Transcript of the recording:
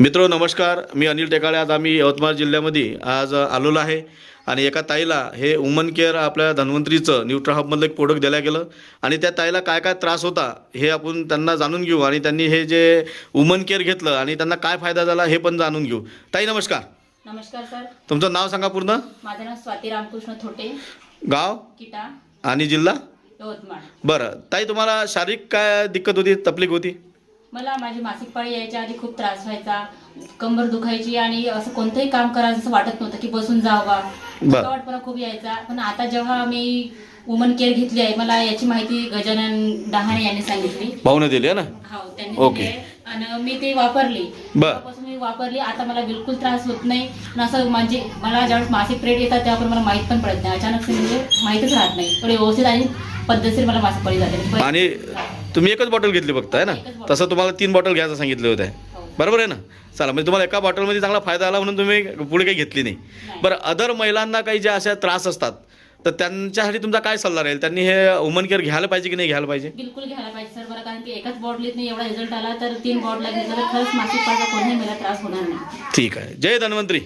मित्र नमस्कार. मी अनिल टेकाळे. आज आम्ही यवतमाळ जिल्ह्यामध्ये आज आलेलो आहे. आणि एका ताईला हे वुमन केअर आपल्या धन्वंतरीचं न्यूट्रा हबमधलं एक प्रोडक्ट दिल्या गेलं. आणि त्या ताईला काय काय त्रास होता हे आपण त्यांना जाणून घेऊ. आणि त्यांनी हे जे वुमन केअर घेतलं आणि त्यांना काय फायदा झाला हे पण जाणून घेऊ. ताई नमस्कार. नमस्कार सर. तुमचं नाव सांगा पूर्ण. माझं नाव स्वाती रामकृष्ण थोटे. गाव? किटा. आणि जिल्हा? यवतमाळ. बरं. ताई तुम्हाला शारीरिक काय दिक्कत होती तकलीफ होती? मला माझी मासिक पाळी यायच्या आधी खूप त्रास व्हायचा कंबर दुखायची आणि असं कोणतंही काम करायचं असं वाटत नव्हतं की बसून जावा. वाटपणा खूप यायचा. पण आता जेव्हा मी वुमन केअर घेतली आहे मला याची माहिती गजानन डहाणे यांनी सांगितली. भाऊने दिली ना? हो त्यांनी ओके. दिली आहे. आणि मी ते वापरली. बर. तेव्हापासून मी वापरली. आता मला बिलकुल त्रास होत नाही. आणि असं म्हणजे मला ज्यावेळेस मासिक पिरियड येतात तेव्हा पण मला माहीत पण पडत नाही. अचानक म्हणजे माहीतच राहत नाही. पण व्यवस्थित आणि पद्धतशीर मला मासिक पाळी जाते. आणि तुम्ही एकच बॉटल घेतली फक्त आहे ना. तसं तुम्हाला तीन बॉटल घ्यायचं सांगितलं होतं. हो. बरोबर आहे ना? चला म्हणजे तुम्हाला एका बॉटलमध्ये चांगला फायदा आला म्हणून तुम्ही पुढे काही घेतली नाही. बरं अदर महिलांना काही ज्या अशा त्रास असतात तर त्यांच्यासाठी तुमचा काय सल्ला राहील? त्यांनी हे वुमन केअर घ्यायला पाहिजे की नाही घ्यायला पाहिजे? बिलकुल घ्यायला पाहिजे सर. बरं कारण की एकाच बॉटलीत नाही एवढा रिझल्ट आला तर तीन बॉटला घेतलं तर खरंच मासिक पाळीचा कोणीही मला त्रास होणार नाही. ठीक आहे. जय धन्वंतरी.